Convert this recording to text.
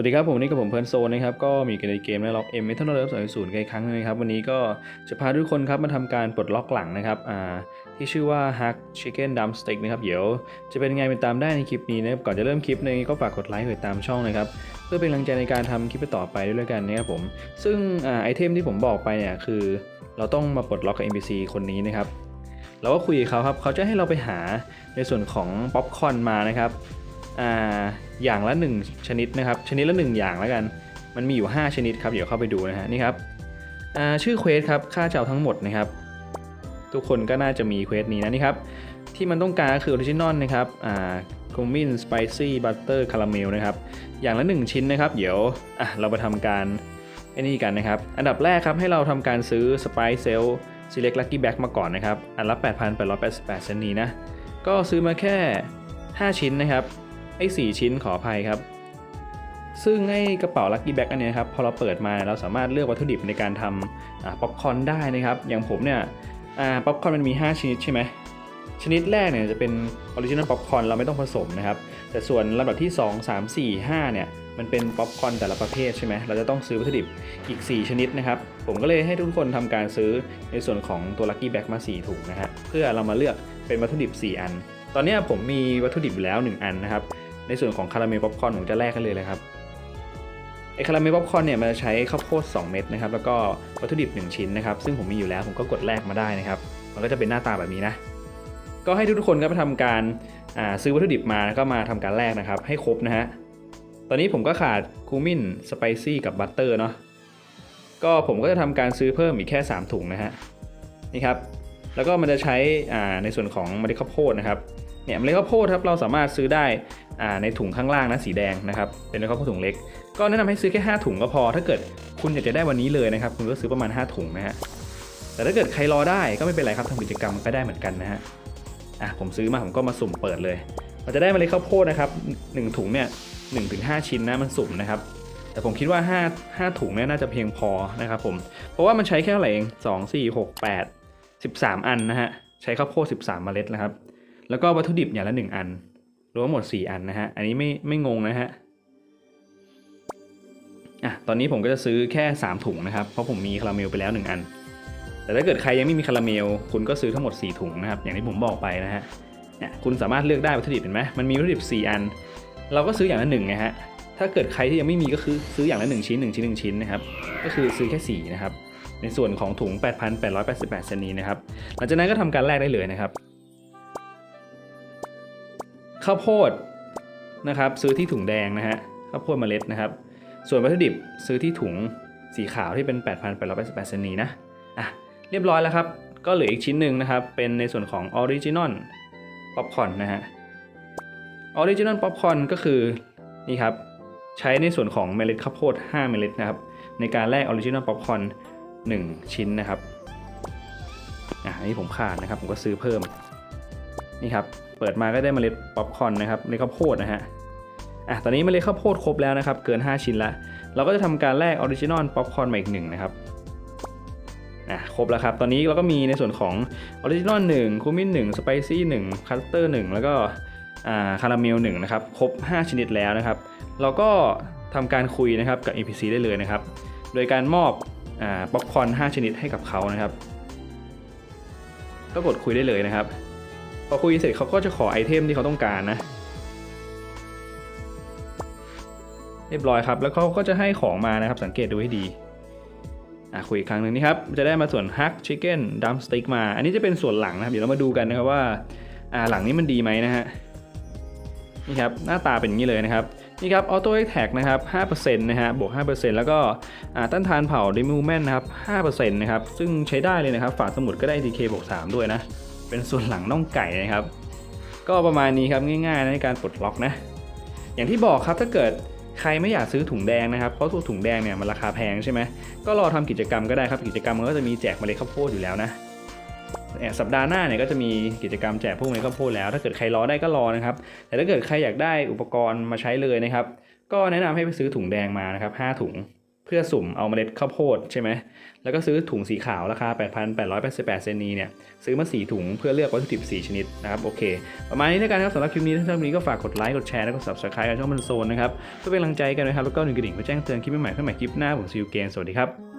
วัสดีครับผมนี่กับผมเพิร์นโซนนะครับก็มีกันในเกมนะล็อกเอ็มเมทัลเลิฟสองศูนย์กันอีกครั้งหนึงนะครับวันนี้ก็จะพาทุกคนครับมาทำการปลดล็อกหลังนะครับอ่าที่ชื่อว่า Hack Chicken Dump Steak นะครับเดี๋ยวจะเป็นไงไปตามได้ในคลิปนี้นะครับก่อนจะเริ่มคลิปนี้ก็ฝากกดไลค์กดติดตามช่องนะครับเพื่อเป็นกำลังใจในการทำคลิปต่อไปด้วยกันนะครับผมซึ่งอ่าไอเทมที่ผมบอกไปเนี่ยคือ เราต้องมาปลดล็อกกับ NPC คนนี้นะครับเราก็คุยกับเขาครับเขาจะให้เราไปหาในส่วนของป๊อปคอนมานะครับ อ่าอย่างละ 1 ชนิดนะครับ ชนิดละ 1 อย่างแล้วกัน มันมีอยู่ 5 ชนิดครับ เดี๋ยวเข้าไปดูนะฮะนี่ครับอ่าชื่อเควสครับค่าเจ้าทั้งหมดนะครับ ทุกคนก็น่าจะมีเควสนี้นะนี่ครับ ที่มันต้องการก็คือออริจินอลนะครับอ่าคุมินสไปซี่บัตเตอร์คาราเมลนะครับ อย่างละ 1 ชิ้นนะครับ เดี๋ยวอะเราไปทำการไอ้นี่กันนะครับ อันดับแรกครับให้เราทำการซื้อสไปซ์เซล Select Lucky Bag มาก่อนนะครับ อันละ 8,888เซนนี้นะ ก็ซื้อมาแค่ 5 ชิ้นนะครับ ไอ้4ชิ้นขออภัยครับ ซึ่งไอ้กระเป๋าลัคกี้แบ็กอันนี้ครับพอเราเปิดมาเราสามารถเลือกวัตถุดิบในการทำป๊อปคอร์นได้นะครับ อย่างผมเนี่ยป๊อปคอร์นมันมี 5 ชนิดใช่ไหมชนิดแรกเนี่ยจะเป็นออริจินอลป๊อปคอร์นเราไม่ต้องผสมนะครับ แต่ส่วนลำดับที่ 2 3 4 5 เนี่ยมันเป็นป๊อปคอร์นแต่ละประเภทใช่ไหมเราจะต้องซื้อวัตถุดิบอีก 4 ชนิดนะครับ ผมก็เลยให้ทุกคนทำการซื้อในส่วนของตัวลัคกี้แบ็กมา4ถุงนะฮะเพื่อเรามาเลือกเป็นวัตถุดิบ 4 อัน ตอนนี้ผมมีวัตถุดิบแล้ว 1 อันนะครับ ในส่วนของคาราเมลป๊อปคอร์นผมจะแลกกันเลยเลยครับไอคาราเมลป๊อปคอร์นเนี่ยมันจะใช้ข้าวโพด2 เม็ดนะครับแล้วก็วัตถุดิบ 1 ชิ้นนะครับซึ่งผมมีอยู่แล้วผมก็กดแลกมาได้นะครับมันก็จะเป็นหน้าตาแบบนี้นะก็ให้ทุกๆคนก็ไปทำการซื้อวัตถุดิบมาแล้วก็มาทำการแลกนะครับ ให้ครบนะฮะตอนนี้ผมก็ขาดคูมินสไปซี่กับบัตเตอร์เนาะก็ผมก็จะทำการซื้อเพิ่มอีกแค่ 3 ถุงนะฮะนี่ครับแล้วก็มันจะใช้ในส่วนของเมล็ดข้าวโพดนะครับ เนี่ยเมล็ดข้าวโพดครับเราสามารถซื้อได้ในถุงข้างล่างนะสีแดงนะครับเป็นเมล็ดข้าวโพดถุงเล็ก ก็แนะนำให้ซื้อแค่ 5 ถุงก็พอ ถ้าเกิดคุณอยากจะได้วันนี้เลยนะครับคุณก็ซื้อประมาณ 5 ถุงนะฮะแต่ถ้าเกิดใครรอได้ก็ไม่เป็นไรครับทำกิจกรรมก็ได้เหมือนกันนะฮะอะผมซื้อมาผมก็มาสุ่มเปิดเลยมันจะได้เมล็ดข้าวโพดนะครับหนึ่งถุงเนี่ยหนึ่งถึงห้าชิ้นนะมันสุ่มนะครับ แต่ผมคิดว่า5 5ถุงเนี่ยน่าจะเพียงพอนะครับผมเพราะว่ามันใช้แค่เท่าไหร่เอง2 4 6 8 13อันนะฮะใช้ข้าวโพด13เมล็ดนะครับ แล้วก็วัตถุดิบอย่างละ 1 อัน รวมทั้งหมด 4 อันนะฮะ อันนี้ไม่ไม่งงนะฮะ อะ ตอนนี้ผมก็จะซื้อแค่ 3 ถุงนะครับ เพราะผมมีคาราเมลไปแล้ว 1 อัน แต่ถ้าเกิดใครยังไม่มีคาราเมล คุณก็ซื้อทั้งหมด 4 ถุงนะครับ อย่างที่ผมบอกไปนะฮะเนี่ยคุณสามารถเลือกได้วัตถุดิบเห็นไหมมันมีวัตถุดิบ 4 อัน เราก็ซื้ออย่างละหนึ่งนะฮะ ถ้าเกิดใครที่ยังไม่มีก็คือซื้ออย่างละ 1 ชิ้น 1 ชิ้น 1 ชิ้นนะครับ ก็คือซื้อแค่ 4 นะครับ ในส่วนของถุง 8,888เซนนี้นะครับ หลังจากนั้นก็ทำการแลกได้เลยนะครับ ข้าวโพดนะครับซื้อที่ถุงแดงนะฮะข้าวโพดเมล็ดนะครับ ส่วนวัตถุดิบซื้อที่ถุงสีขาวที่เป็น 8,888เซนีนะอะเรียบร้อยแล้วครับ ก็เหลืออีกชิ้นหนึ่งนะครับ เป็นในส่วนของออริจินอลป๊อปคอนนะฮะออริจินอลป๊อปคอนก็คือนี่ครับใช้ในส่วนของเมล็ดข้าวโพด 5 เมล็ดนะครับ ในการแลกออริจินอลป๊อปคอน1ชิ้นนะครับอะนนี้ผมขาดนะครับ ผมก็ซื้อเพิ่ม นี่ครับเปิดมาก็ได้เมล็ดป๊อปคอร์นนะครับเมล็ดข้าวโพดนะฮะอะตอนนี้เมล็ดข้าวโพดครบแล้วนะครับ เกิน 5 ชิ้นละเราก็จะทำการแลกออริจินอลป๊อปคอร์นมาอีกหนึ่งนะครับอะครบแล้วครับ ตอนนี้เราก็มีในส่วนของออริจินอลหนึ่งคูมินหนึ่งสไปซี่หนึ่งคัสเตอร์หนึ่งแล้วก็อ่าคาราเมลหนึ่งนะครับ ครบ 5 ชนิดแล้วนะครับ เราก็ทำการคุยนะครับกับ NPC ได้เลยนะครับ โดยการมอบอ่าป๊อปคอร์น5ชนิดให้กับเขานะครับ ก็กดคุยได้เลยนะครับ พอคุยเสร็จเขาก็จะขอไอเทมที่เขาต้องการนะ เรียบร้อยครับ แล้วเขาก็จะให้ของมานะครับ สังเกตดูให้ดี อะคุยอีกครั้งหนึ่งนี่ครับ จะได้มาส่วน Hack Chicken Dump Stick มา อันนี้จะเป็นส่วนหลังนะครับ เดี๋ยวเรามาดูกันนะครับว่า อ่าหลังนี้มันดีไหมนะฮะ นี่ครับ หน้าตาเป็นอย่างนี้เลยนะครับนี่ครับ Auto Attack นะครับ5%นะฮะบวก 5%แล้วก็อ่าต้านทานเผา d e m o v e m e n t นะครับ5%นะครับ ซึ่งใช้ได้เลยนะครับ ฝาสมุดก็ได้ DK บวก 3 ด้วยนะ เป็นส่วนหลังน่องไก่นะครับ ก็ประมาณนี้ครับง่ายๆในการปลดล็อกนะ อย่างที่บอกครับถ้าเกิดใครไม่อยากซื้อถุงแดงนะครับ เพราะถุงแดงเนี่ยมันราคาแพงใช่ไหมก็รอทำกิจกรรมก็ได้ครับกิจกรรมมันก็จะมีแจกเมล็ดข้าวโพดอยู่แล้วนะเนี่ยสัปดาห์หน้าเนี่ยก็จะมีกิจกรรมแจกพวกเมล็ดข้าวโพดแล้ว ถ้าเกิดใครรอได้ก็รอนะครับ แต่ถ้าเกิดใครอยากได้อุปกรณ์มาใช้เลยนะครับ ก็แนะนำให้ไปซื้อถุงแดงมานะครับ5ถุง เพื่อสุ่มเอาเมล็ดข้าวโพดใช่ไหมแล้วก็ซื้อถุงสีขาวราคา 8,888 เซนีเนี่ยซื้อมา 4 ถุงเพื่อเลือกวัตถุดิบ 4 ชนิดนะครับโอเค ประมาณนี้แล้วกันครับสำหรับคลิปนี้ถ้าชอบคลิปนี้ก็ฝากกดไลค์กดแชร์แล้วก็ subscribe กับช่องมันโซนนะครับเพื่อเป็นกำลังใจกันนะครับแล้วก็หนึ่งกระดิ่งเพื่อแจ้งเตือนคลิปใหม่ๆเพื่อใหม่คลิปหน้าผมซิวเกนสวัสดีครับ